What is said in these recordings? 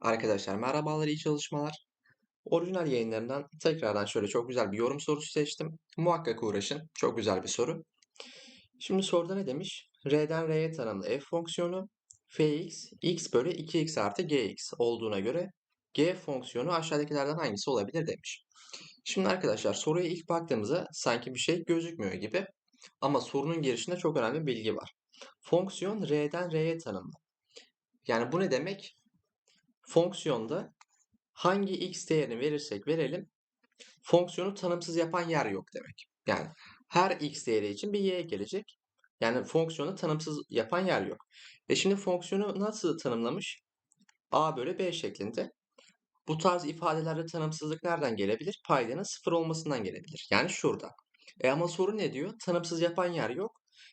Arkadaşlar merhabalar, iyi çalışmalar. Orijinal yayınlarından tekrardan şöyle çok güzel bir yorum sorusu seçtim. Muhakkak uğraşın. Çok güzel bir soru. Şimdi soruda ne demiş? R'den R'ye tanımlı f fonksiyonu fx x bölü 2x artı gx olduğuna göre g fonksiyonu aşağıdakilerden hangisi olabilir demiş. Şimdi arkadaşlar soruya ilk baktığımızda sanki bir şey gözükmüyor gibi. Ama sorunun girişinde çok önemli bir bilgi var. Fonksiyon R'den R'ye tanımlı. Yani bu ne demek? Fonksiyonda hangi x değerini verirsek verelim fonksiyonu tanımsız yapan yer yok demek. Yani her x değeri için bir y gelecek. Yani fonksiyonu tanımsız yapan yer yok. E şimdi fonksiyonu nasıl tanımlamış? a bölü b şeklinde. Bu tarz ifadelerde tanımsızlık nereden gelebilir? Paydanın sıfır olmasından gelebilir. Yani şurada. E ama soru ne diyor? Tanımsız yapan yer yok.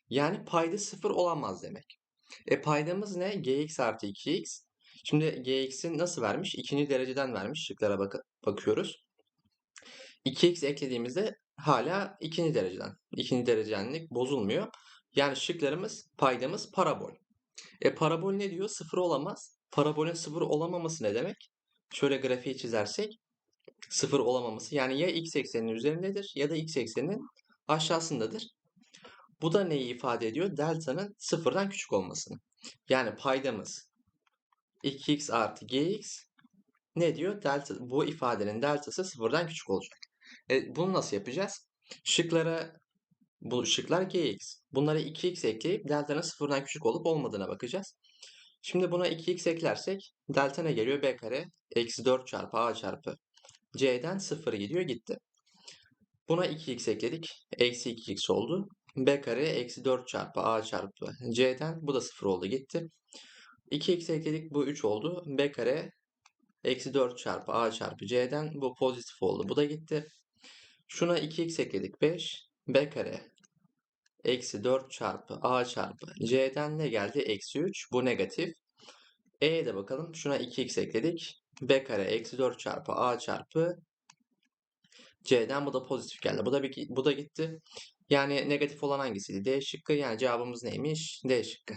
Yani payda sıfır olamaz demek. E paydamız ne? gx artı 2x. Şimdi gx'i nasıl vermiş? İkinci dereceden vermiş. Şıklara bak bakıyoruz. 2x eklediğimizde hala ikinci dereceden. İkinci derecedenlik bozulmuyor. Yani şıklarımız, paydamız parabol. E parabol ne diyor? Sıfır olamaz. Parabolün sıfır olamaması ne demek? Şöyle grafiği çizersek sıfır olamaması yani ya x ekseninin üzerindedir ya da x ekseninin aşağısındadır. Bu da neyi ifade ediyor? Delta'nın sıfırdan küçük olmasını. Yani paydamız 2x artı gx ne diyor? Delta, bu ifadenin deltası sıfırdan küçük olacak. E, bunu nasıl yapacağız? Şıklara bu şıklar gx. Bunlara 2x ekleyip delta'nın sıfırdan küçük olup olmadığına bakacağız. Şimdi buna 2x eklersek delta ne geliyor? b kare eksi 4 çarpı a çarpı c'den 0 gidiyor gitti. Buna 2x ekledik. Eksi 2x oldu. b kare eksi 4 çarpı a çarpı c'den bu da 0 oldu gitti. 2x ekledik bu 3 oldu. b kare eksi 4 çarpı a çarpı c'den bu pozitif oldu. Bu da gitti. Şuna 2x ekledik 5. b kare eksi 4 çarpı a çarpı c'den ne geldi? Eksi 3. Bu negatif. E'ye de bakalım. Şuna 2x ekledik. b kare eksi 4 çarpı a çarpı c'den bu da pozitif geldi. Bu da, bir, bu da gitti. Yani negatif olan hangisiydi? D şıkkı. Yani cevabımız neymiş? D şıkkı.